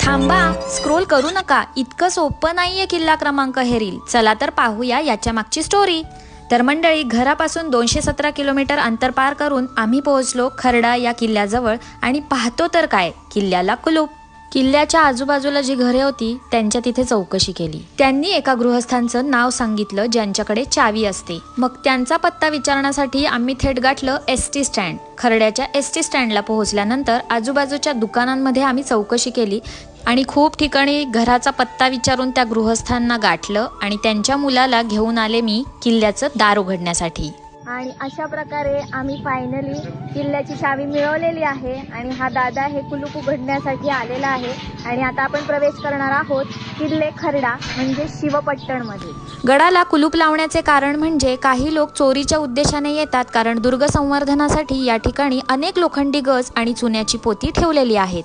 थांबा स्क्रोल करू नका. इतकं सोपं नाहीये किल्ला क्रमांक हे रील चला तर पाहूया याच्या मागची स्टोरी तर मंडळी घरापासून दोनशे सतरा किलोमीटर अंतर पार करून आम्ही पोहोचलो खरडा या किल्ल्याजवळ. आणि पाहतो तर काय? किल्ल्याला कुलूप. किल्ल्याच्या आजूबाजूला जी घरे होती त्यांच्या तिथे चौकशी केली. त्यांनी एका गृहस्थांचं नाव सांगितलं ज्यांच्याकडे चावी असते. मग त्यांचा पत्ता विचारण्यासाठी आम्ही थेट गाठलं एस टी स्टँड खरड्याच्या एस टी स्टँडला पोहोचल्यानंतर आजूबाजूच्या दुकानांमध्ये आम्ही चौकशी केली आणि खूप ठिकाणी घराचा पत्ता विचारून त्या गृहस्थांना गाठलं आणि त्यांच्या मुलाला घेऊन आले मी किल्ल्याचं दार उघडण्यासाठी. आणि अशा प्रकारे आम्ही फायनली किल्ल्याची चावी मिळवलेली आहे आणि हा दादा हे कुलूप उघडण्यासाठी आलेला आहे. आणि आता आपण प्रवेश करणार आहोत किल्ले खरडा म्हणजे शिवपट्टणमध्ये. गडाला कुलूप लावण्याचे कारण म्हणजे काही लोक चोरीच्या उद्देशाने येतात कारण दुर्ग संवर्धनासाठी या ठिकाणी अनेक लोखंडी गज आणि चुन्याची पोती ठेवलेली आहेत.